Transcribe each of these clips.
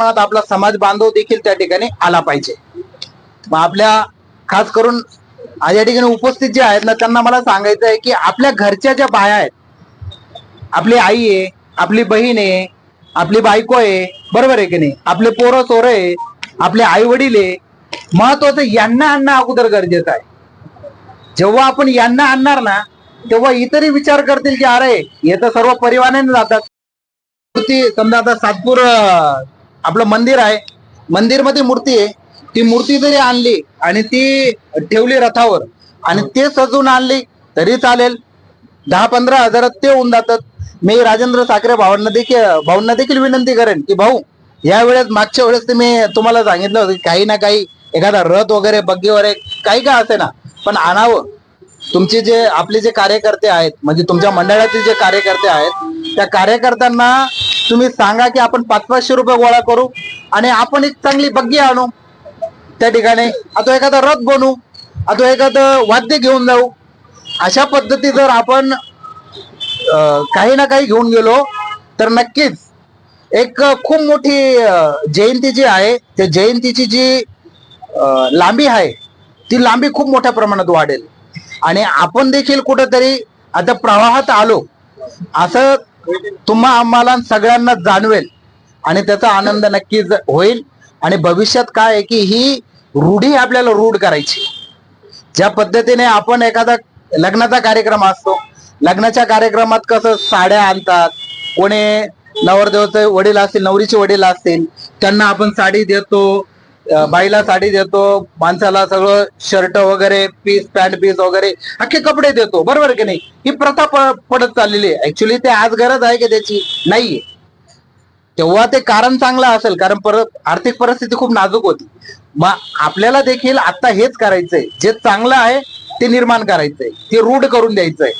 आपला समाज बांधव देखील त्या ठिकाणी आला पाहिजे. मग आपल्या खास करून या ठिकाणी उपस्थित जे आहेत ना त्यांना मला सांगायचं आहे की आपल्या घरच्या ज्या बाया आहेत आपली आई आहे आपली बहीण आहे आपली बायको आहे बरोबर आहे की नाही? आपले पोरं सोर आहे आपले आई वडील आहे महत्वाचं यांना आणणं अगोदर गरजेचं आहे. जेव्हा आपण यांना आणणार ना तेव्हा इतरही विचार करतील की अरे हे तर सर्व परिवाराने जातात. समजा आता सातपूर आपलं मंदिर आहे. मंदिरमध्ये मूर्ती आहे. ती मूर्ती जरी आणली आणि ती ठेवली रथावर आणि ते सजून आणली तरी चालेल. दहा पंधरा हजारात ते होऊन जातात. मी राजेंद्र साखरे भावांना देखील भाऊंना देखील विनंती करेन की भाऊ या वेळेस मागच्या वेळेस ते मी तुम्हाला सांगितलं होतं की काही ना काही एखादा रथ वगैरे बग्गी वगैरे काही का असे ना पण आणावं. तुमचे जे आपले जे कार्यकर्ते आहेत म्हणजे तुमच्या मंडळातील जे कार्यकर्ते आहेत त्या कार्यकर्त्यांना तुम्ही सांगा की आपण पाच पाचशे रुपये गोळा करू आणि आपण एक चांगली बग्गी आणू. त्या ठिकाणी आता एखादा रथ बनू आता एखादं वाद्य घेऊन जाऊ. अशा पद्धती जर आपण काही ना काही घेऊन गेलो तर नक्कीच एक खूप मोठी जयंती जी आहे त्या जयंतीची जी लांबी आहे ती लांबी खूप मोठ्या प्रमाणात वाढेल. आणि आपण देखील कुठंतरी आता प्रवाहात आलो असं तुम्हा आम्हाला सगळ्यांना जाणवेल आणि त्याचा आनंद नक्कीच होईल. आणि भविष्यात काय आहे की ही रूढी आपल्याला रूढ करायची ज्या पद्धतीने आपण एखादा लग्नाचा कार्यक्रम असतो. लग्नाच्या कार्यक्रमात कसं साड्या आणतात. कोणी नवरदेवचे वडील असतील नवरीचे वडील असतील त्यांना आपण साडी देतो. बाईला साडी देतो माणसाला सगळं शर्ट वगैरे पीस पॅन्ट पीस वगैरे अख्खे कपडे देतो. बरोबर की नाही? ही प्रथा प- पडत चाललेली आहे. ऍक्च्युली ते आज गरज आहे की त्याची? नाहीये. तेव्हा ते कारण चांगलं असेल कारण परत आर्थिक परिस्थिती खूप नाजूक होती. मग आपल्याला देखील आता हेच करायचंय. जे चांगलं आहे ते निर्माण करायचंय. ते रूढ करून द्यायचंय.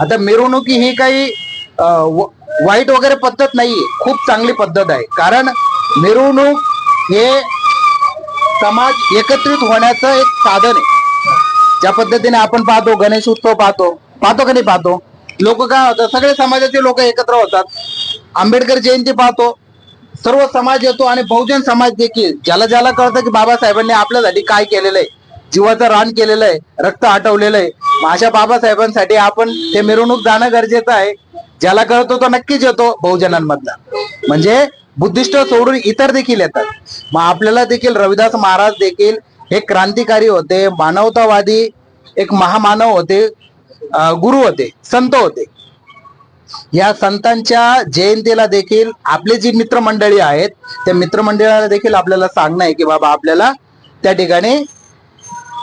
आता मिरवणुकी ही काही व- वाईट वगैरे पद्धत नाहीये. खूप चांगली पद्धत आहे. कारण मिरवणूक हे समाज एकत्रित होण्याचं एक साधन आहे. ज्या पद्धतीने आपण पाहतो गणेश उत्सव पाहतो पाहतो का नाही पाहतो? लोक काय होतात? सगळे समाजाचे लोक एकत्र होतात. आंबेडकर जयंती पाहतो. सर्व समाज येतो आणि बहुजन समाज देखील ज्याला ज्याला कळतं की बाबासाहेबांनी आपल्यासाठी काय केलेलं आहे जीवाचं रान केलेलं आहे रक्त आटवलेलं आहे अशा बाबासाहेबांसाठी आपण ते मिरवणूक जाणं गरजेचं आहे. ज्याला कळतो तो नक्कीच येतो बहुजनांमधला म्हणजे बुद्धिस्ट सोडून इतर देखील येतात. मग आपल्याला देखील रविदास महाराज देखील हे क्रांतिकारी होते मानवतावादी एक महामानव होते गुरु होते संत होते. या संतांच्या जयंतीला देखील आपले जी मित्रमंडळी आहेत त्या मित्रमंडळाला देखील आपल्याला सांगणं आहे की बाबा आपल्याला त्या ठिकाणी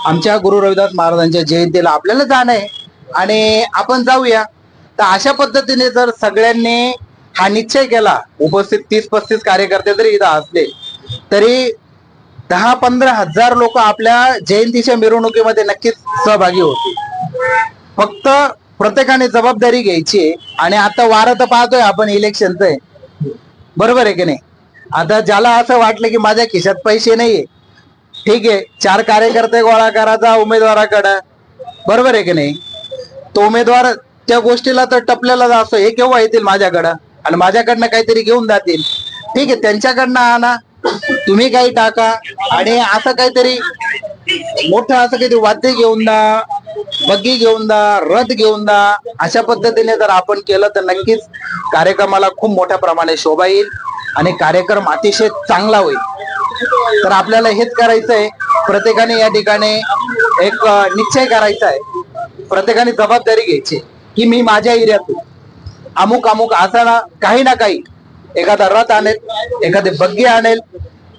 आमच्या गुरु रविदास महाराजांच्या जयंतीला आपल्याला जाणं आहे. आणि आपण जाऊया. तर अशा पद्धतीने जर सगळ्यांनी हा निश्चय केला. उपस्थित तीस पस्तीस कार्यकर्ते जरी इथं असले तरी दहा पंधरा हजार लोक आपल्या जयंतीच्या मिरवणुकीमध्ये नक्कीच सहभागी होतील. फक्त प्रत्येकाने जबाबदारी घ्यायची आणि आता वारं तर पाहतोय आपण इलेक्शनचं आहे. बरोबर आहे की नाही? आता ज्याला असं वाटलं की माझ्या खिशात पैसे नाहीये ठीक आहे चार कार्यकर्ते गोळा करायचा उमेदवाराकडं. बरोबर आहे की नाही? तो उमेदवार त्या गोष्टीला तर टपलेला असतो हे केव्हा येतील माझ्याकडं? आणि माझ्याकडनं काहीतरी घेऊन जातील. ठीक आहे त्यांच्याकडनं आणा. तुम्ही काही टाका. आणि असं काहीतरी मोठं असं काहीतरी वाद्य घेऊन जा बग्गी घेऊन जा रथ घेऊन जा. अशा पद्धतीने जर आपण केलं तर नक्कीच कार्यक्रमाला खूप मोठ्या प्रमाणे शोभा येईल आणि कार्यक्रम अतिशय चांगला होईल. तर आपल्याला हेच करायचं आहे. प्रत्येकाने या ठिकाणी एक निश्चय करायचा आहे. प्रत्येकाने जबाबदारी घ्यायची की मी माझ्या एरियातून अमुक अमुक असाना काही ना काही. एखादा रथ आणेल एखादे बग्गी आणेल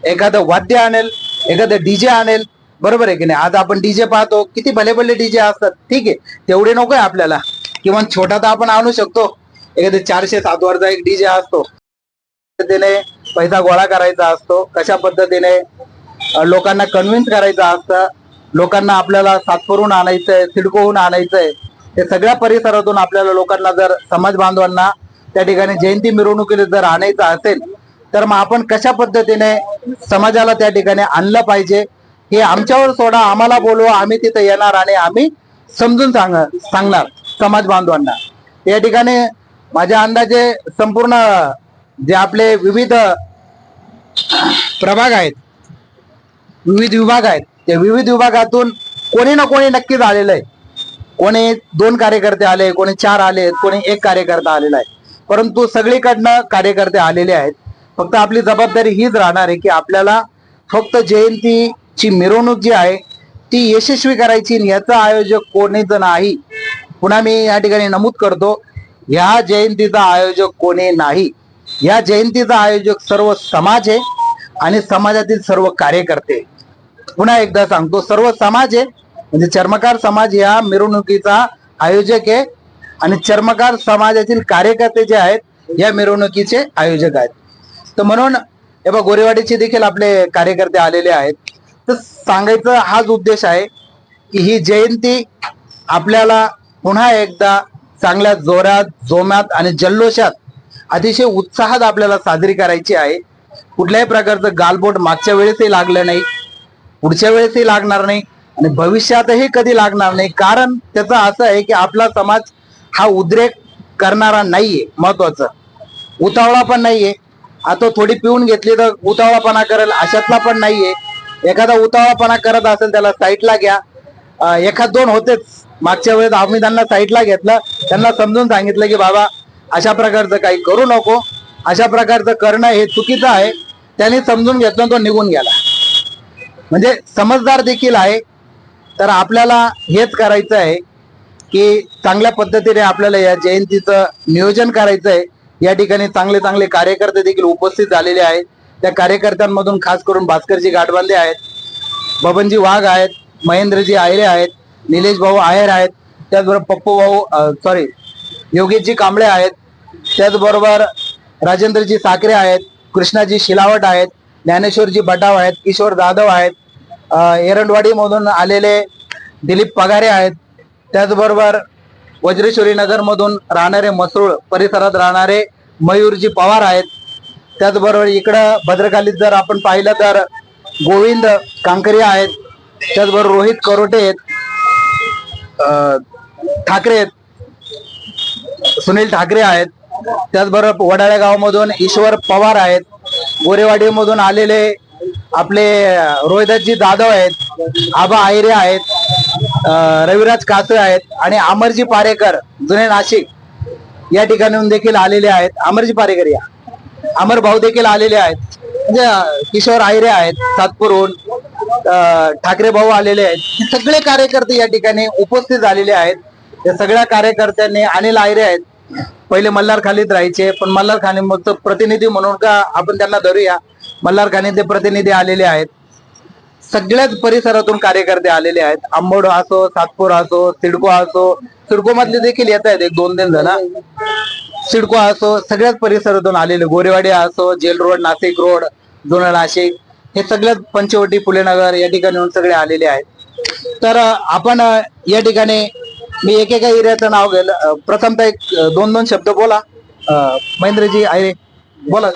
एखादं वाद्य आणेल एखादं डीजे आणेल. बरोबर आहे की नाही? आज आपण डीजे पाहतो किती भले भले डीजे असतात. ठीक आहे. तेवढे नको आहे आपल्याला. किंवा छोटा तर आपण आणू शकतो. एखादे चारशे सात वरचा एक डीजे असतो. पद्धतीने पैसा गोळा करायचा असतो. कशा पद्धतीने? लोकांना कन्व्हिन्स करायचं असतं. लोकांना आपल्याला सातपूरहून आणायचंय सिडकोहून आणायचंय. या सगळ्या परिसरातून आपल्याला लोकांना जर समाज बांधवांना त्या ठिकाणी जयंती मिरवणुकीला जर आणायचं असेल तर मग आपण कशा पद्धतीने समाजाला त्या ठिकाणी आणलं पाहिजे? हे आमच्यावर सोडा आम्हाला बोलवा आम्ही तिथे येणार आणि आम्ही समजून सांग सांगणार समाज बांधवांना. या ठिकाणी माझ्या अंदाजे संपूर्ण जे आपले विविध प्रभाग आहेत विविध विभाग आहेत त्या विविध विभागातून कोणी ना कोणी नक्कीच आलेलं आहे. कोणी दोन कार्यकर्ते आले कोणी चार आले कोणी एक कार्यकर्ता आलेला आहे. परंतु सगळीकडनं कार्यकर्ते आलेले आहेत. फक्त आपली जबाबदारी हीच राहणार आहे की आपल्याला फक्त जयंतीची मिरवणूक जी आहे ती यशस्वी करायची याचा आयोजक कोणीच नाही. पुन्हा मी या ठिकाणी नमूद करतो ह्या जयंतीचा आयोजक कोणी नाही. या जयंतीचा आयोजक सर्व समाज आहे आणि समाजातील सर्व कार्यकर्ते. पुन्हा एकदा सांगतो सर्व समाज आहे म्हणजे चर्मकार समाज या मिरवणुकीचा आयोजक आहे. आणि चर्मकार समाजातील कार्यकर्ते जे आहेत या मिरवणुकीचे आयोजक आहेत. तर म्हणून हे बघ गोरेवाडीचे देखील आपले कार्यकर्ते आलेले आहेत. तर सांगायचा हाच उद्देश आहे की ही जयंती आपल्याला पुन्हा एकदा चांगल्या जोरात जोमात आणि जल्लोषात अतिशय उत्साहात आपल्याला साजरी करायची आहे. कुठल्याही प्रकारचं गालबोट मागच्या वेळेसही लागलं नाही. पुढच्या वेळेसही लागणार नाही. आणि भविष्यातही कधी लागणार नाही. कारण त्याचं असं आहे की आपला समाज हा उद्रेक करणारा नाहीये महत्वाचं. उतावळा पण नाहीये. आता थोडी पिऊन घेतली तर उतावळापणा करेल अशातला पण नाहीये. एखादा उतावळापणा करत असेल त्याला साईटला घ्या. एखाद दोन होतेच. मागच्या वेळेस आम्ही त्यांना साईटला घेतलं. त्यांना समजून सांगितलं की बाबा अशा प्रकारचं काही करू नको. अशा प्रकारचं करणं हे चुकीचं आहे. त्यांनी समजून घेतलं तो निघून गेला. म्हणजे समजदार देखील आहे. तर आपल्याला हेच करायचं आहे की चांगल्या पद्धतीने आपल्याला या जयंतीचं नियोजन करायचं आहे. या ठिकाणी चांगले चांगले कार्यकर्ते देखील उपस्थित झालेले आहेत. त्या कार्यकर्त्यांमधून खास करून भास्करजी गाठबांधे आहेत बबनजी वाघ आहेत महेंद्रजी आयरे आहेत निलेश भाऊ आहेर आहेत त्याचबरोबर पप्पू भाऊ सॉरी योगेशजी कांबळे आहेत. त्याचबरोबर राजेंद्रजी साखरे आहेत कृष्णाजी शिलावट आहेत ज्ञानेश्वरजी बटाव आहेत किशोर जाधव आहेत एरंडवाडीमधून आलेले दिलीप पगारे आहेत. त्याचबरोबर वज्रेश्वरी नगरमधून राहणारे मसरूळ परिसरात राहणारे मयूरजी पवार आहेत. त्याचबरोबर इकडं भद्रकालीत जर आपण पाहिलं तर गोविंद कांकरिया आहेत. त्याचबरोबर रोहित करोटे आहेत. ठाकरे आहेत. सुनील ठाकरे आहेत. त्याचबरोबर वडाळ्या गावामधून ईश्वर पवार आहेत. गोरेवाडीमधून आलेले आपले रोहिदासजी जाधव आहेत आबा आयरे आहेत रविराज कासळे आहेत आणि अमरजी पारेकर जुने नाशिक या ठिकाणून देखील आलेले आहेत. अमरजी पारेकर या. अमर भाऊ देखील आलेले आहेत. म्हणजे किशोर आयरे आहेत सातपूरहून ठाकरे भाऊ आलेले आहेत. हे सगळे कार्यकर्ते या ठिकाणी उपस्थित झालेले आहेत. या सगळ्या कार्यकर्त्यांनी अनिल आयरे आहेत. पहिले मल्हार खालीत राहायचे पण मल्हार खाणीचं प्रतिनिधी म्हणून का आपण त्यांना धरूया? मल्हार खाण्याचे प्रतिनिधी आलेले आहेत. सगळ्याच परिसरातून कार्यकर्ते आलेले आहेत. आंबोड असो सातपूर असो सिडको असो सिडको मधले देखील येत आहेत एक दोन तीन जण. सिडको असो सगळ्याच परिसरातून आलेले गोरेवाडी असो जेल रोड नाशिक रोड जुना नाशिक हे सगळ्यात पंचवटी फुलेनगर या ठिकाणी येऊन सगळे आलेले आहेत. तर आपण या ठिकाणी मी एकेका एरियाचं नाव गेलं अं, प्रथमतः एक दोन दोन शब्द बोला. महेंद्रजी आहे बोला.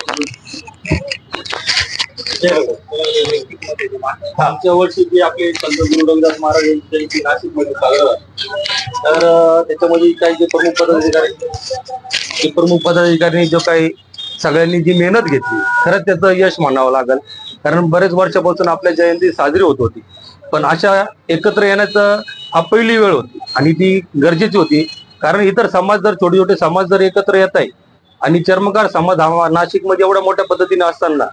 मागच्या वर्षी जे आपले संत गुरु रविदास महाराज यांची जयंती नाशिकमध्ये साजरा तर त्याच्यामध्ये काही जे प्रमुख पदाधिकारी जे प्रमुख पदाधिकारी जो काही सगळ्यांनी जी मेहनत घेतली खरंच त्याचं यश मानावं लागेल. कारण बरेच वर्षापासून आपल्या जयंती साजरी होत होती. पण अशा एकत्र येण्याचं हा पहिली वेळ होती आणि ती गरजेची होती. कारण इतर समाज जर छोटे छोटे समाज जर एकत्र येत आहे आणि चर्मकार समाज हा नाशिकमध्ये एवढ्या मोठ्या पद्धतीने असताना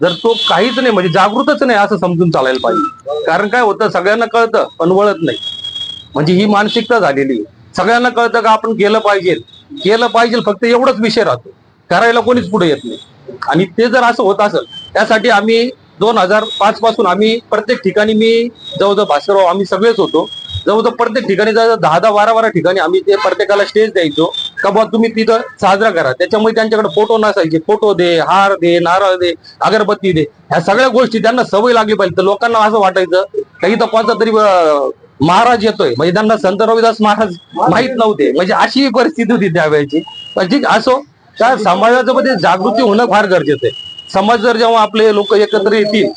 जर तो काहीच नाही म्हणजे जागृतच नाही असं समजून चालायला पाहिजे. कारण काय होतं सगळ्यांना कळतं पण वळत नाही. म्हणजे ही मानसिकता झालेली आहे. सगळ्यांना कळतं का आपण केलं पाहिजे. केलं पाहिजे फक्त एवढंच विषय राहतो. करायला कोणीच पुढे येत नाही. आणि ते जर असं होत असेल त्यासाठी आम्ही दोन हजार पाच पासून आम्ही प्रत्येक ठिकाणी मी जवळजवळ भास्करराव आम्ही सगळेच होतो. जवळजवळ प्रत्येक ठिकाणी जवळ दहा दहा बारा बारा ठिकाणी आम्ही ते प्रत्येकाला स्टेज द्यायचो. का बुवा तुम्ही तिथं साजरा करा. त्याच्यामुळे त्यांच्याकडे फोटो नसायचे. फोटो दे हार दे नारळ दे अगरबत्ती दे. ह्या सगळ्या गोष्टी त्यांना सवय लागली पाहिजे. तर लोकांना असं वाटायचं का इथं कोणता तरी महाराज येतोय. म्हणजे त्यांना संत रविदास महाराज माहीत नव्हते. म्हणजे अशी परिस्थिती होती त्यावेळेची. पण ठीक असो त्या समाजाच्या मध्ये जागृती होणं फार गरजेचं आहे. समाज जर जेव्हा आपले लोक एकत्र येतील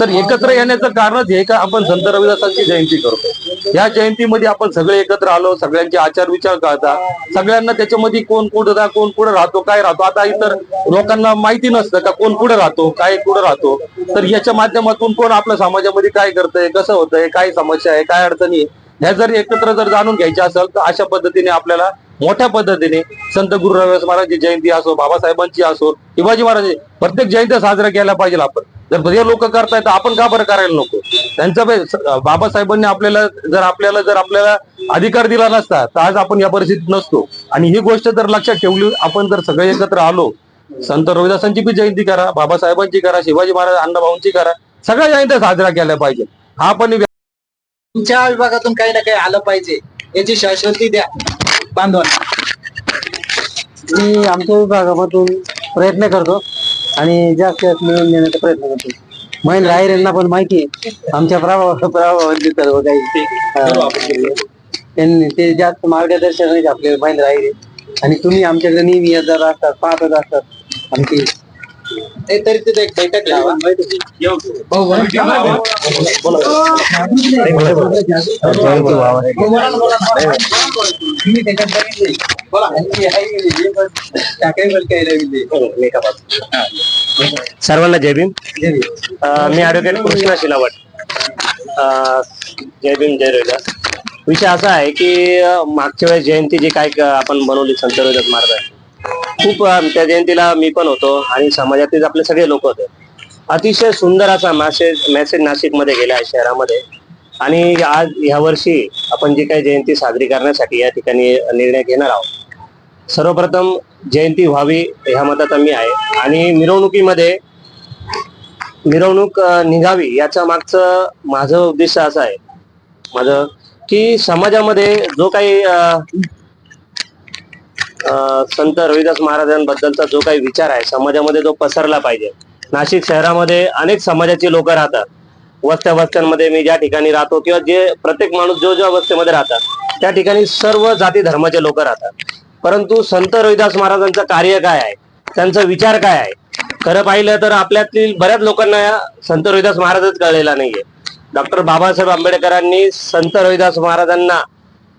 तर एकत्र येण्याचं कारणच हे का आपण संत रविदासांची जयंती करतो. या जयंतीमध्ये आपण सगळे एकत्र आलो सगळ्यांचे आचार विचार करता सगळ्यांना त्याच्यामध्ये कोण कुठं कोण कुठं राहतो काय राहतो. आता इतर लोकांना माहिती नसतं का कोण कुठं राहतो काय कुठं राहतो. तर याच्या माध्यमातून कोण आपल्या समाजामध्ये काय करतंय कसं होतंय काय समस्या आहे काय अडचणी आहे, ह्या जर एकत्र जर जाणून घ्यायच्या असेल तर अशा पद्धतीने आपल्याला मोठ्या पद्धतीने संत गुरु रविदास महाराजची जयंती असो बाबासाहेबांची असो शिवाजी महाराज प्रत्येक जयंती साजरा केल्या पाहिजे आपण. जर हे लोक करतायत तर आपण का बरं करायला नको? त्यांचा बे- स- बाबासाहेबांनी आपल्याला जर आपल्याला जर आपल्याला अधिकार दिला नसता तर आज आपण या परिस्थितीत नसतो. आणि ही गोष्ट जर लक्षात ठेवली आपण जर सगळे एकत्र आलो संत रविदासांची बी जयंती करा बाबासाहेबांची करा शिवाजी महाराज अण्णाभाऊंची करा सगळ्या जयंत्या साजऱ्या केल्या पाहिजे हा पण तुमच्या विभागातून काही ना काही आलं पाहिजे याची शाश्वती द्या बांधवांना. मी आमच्या विभागामधून प्रयत्न करतो. आणि जास्त जास्त मिळवून देण्याचा प्रयत्न करतो. महेंद्र आयर यांना पण माहिती आहे. आमच्या प्रभाव प्रभावावरती सर्व काही अं, त्यांनी ते जास्त मार्गदर्शन आहेत आपले महेंद्र आयर. आणि तुम्ही आमच्याकडे नेहमी येत जात असतात पाहतच असतात. आमची तरी तिथे एक बैठक? हे आहे. सर्वांना जय भीम. मी ऍडव्होकेट कृष्णा शिलावट. जय भीम जय रविदास. विषय असा आहे की मागच्या वेळेस जयंती जी काय आपण बनवली संत रविदास महाराज खूप त्या जयंतीला मी पण होतो आणि समाजातील आपले सगळे लोक होते. अतिशय सुंदर असा मॅसेज मेसेज नाशिकमध्ये गेला आहे शहरामध्ये. आणि आज ह्या वर्षी आपण जी काही जयंती साजरी करण्यासाठी या ठिकाणी निर्णय घेणार आहोत. सर्वप्रथम जयंती व्हावी ह्या मतात मी आहे. आणि मिरवणुकीमध्ये मिरवणूक निघावी याच्या मागचं माझं उद्देश असं आहे. माझं की समाजामध्ये जो काही संत रविदास महाराजांबद्दलचा जो काही विचार आहे समाजामध्ये जो पसरला पाहिजे. नाशिक शहरामध्ये अनेक समाजाची लोक राहतात. वस्त्या वस्त्यांमध्ये मी ज्या ठिकाणी राहतो किंवा जे प्रत्येक माणूस जो ज्या अवस्थेमध्ये राहतात त्या ठिकाणी सर्व जाती धर्माचे लोक राहतात. परंतु संत रविदास महाराजांचं कार्य काय आहे? त्यांचा विचार काय आहे? खरं पाहिलं तर आपल्यातील बऱ्याच लोकांना संत रविदास महाराजच कळलेला नाहीये. डॉक्टर बाबासाहेब आंबेडकरांनी संत रविदास महाराजांना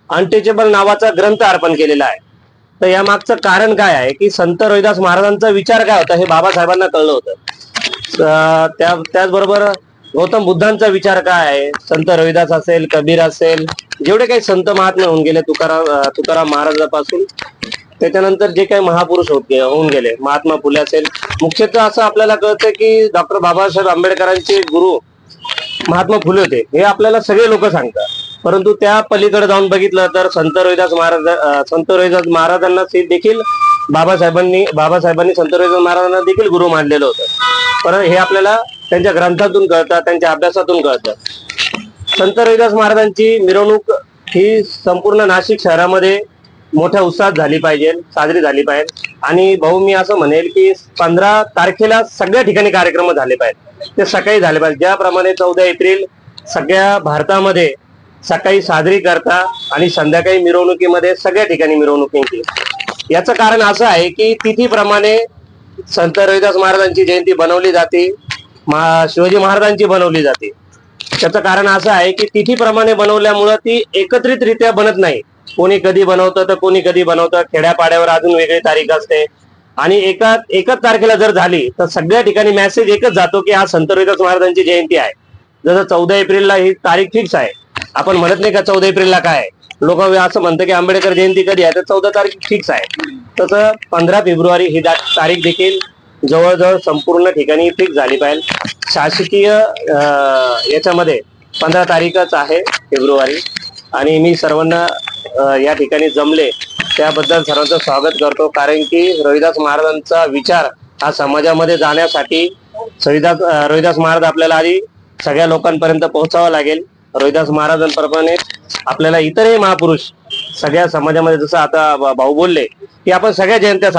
अनटेचेबल नावाचा ग्रंथ अर्पण केलेला आहे. तर या मागचं कारण काय आहे की संत रविदास महाराजांचा विचार काय होता हे बाबासाहेबांना कळलं होतं. अं, त्या त्याचबरोबर गौतम बुद्धांचा विचार काय आहे? संत रविदास असेल कबीर असेल जेवढे काही संत महात्मे होऊन गेले तुकाराम तुकाराम महाराजापासून त्याच्यानंतर जे काही महापुरुष होत होऊन गेले महात्मा फुले असेल मुख्यतः असं आपल्याला कळतं की डॉक्टर बाबासाहेब आंबेडकरांचे गुरु महात्मा फुले होते हे आपल्याला सगळे लोक सांगतात. परंतु त्या पलीकडे जाऊन बघितलं तर संत रोहिदास महाराज संत रोहिदास महाराजांना देखील बाबासाहेबांनी बाबासाहेबांनी संत रोहिदास महाराजांना देखील गुरु मानलेलं होतं. पण हे आपल्याला त्यांच्या ग्रंथातून कळतं त्यांच्या अभ्यासातून कळतं. संत रोहिदास महाराजांची मिरवणूक ही संपूर्ण नाशिक शहरामध्ये मोठ्या उत्साहात झाली पाहिजे साजरी झाली पाहिजे. आणि भाऊ मी असं म्हणेल की पंधरा तारखेला सगळ्या ठिकाणी कार्यक्रम झाले पाहिजे ते सकाळी झाले पाहिजे ज्याप्रमाणे चौदा एप्रिल सगळ्या भारतामध्ये सकाळी साजरी करता आणि संध्याकाळी मिरवणुकीमध्ये सगळ्या ठिकाणी मिरवणुकीची याचं कारण असं आहे की तिथीप्रमाणे संत रविदास महाराजांची जयंती बनवली जाते शिवाजी महाराजांची बनवली जाते. त्याचं कारण असं आहे की तिथीप्रमाणे बनवल्यामुळं ती एकत्रितरित्या बनत नाही. कोणी कधी बनवतं तर कोणी कधी बनवतं खेड्यापाड्यावर अजून वेगळी तारीख असते. आणि एका एकच तारखेला जर झाली तर सगळ्या ठिकाणी मेसेज एकच जातो की आज संत रविदास महाराजांची जयंती आहे. जसं चौदा एप्रिलला ही तारीख फिक्स आहे. आपण म्हणत नाही का चौदा एप्रिलला काय? लोक असं म्हणतं की आंबेडकर जयंती कधी आहे? तर चौदा तारीख फिक्स आहे. तसं पंधरा फेब्रुवारी ही तारीख देखील जवळजवळ संपूर्ण ठिकाणी फिक्स झाली पाहिजे. शासकीय याच्यामध्ये पंधरा तारीखच आहे फेब्रुवारी. आणि मी सर्वांना या ठिकाणी जमले त्याबद्दल सर्वांचं स्वागत करतो. कारण की रविदास महाराजांचा विचार हा समाजामध्ये जाण्यासाठी रविदास रविदास महाराज आपल्याला आधी सगळ्या लोकांपर्यंत पोहोचावं लागेल. रोहिदास महाराजांप्रमाणे आपल्याला इतरही महापुरुष सगळ्या समाजामध्ये जसं आता भाऊ बोलले की आपण सगळ्या जयंत्या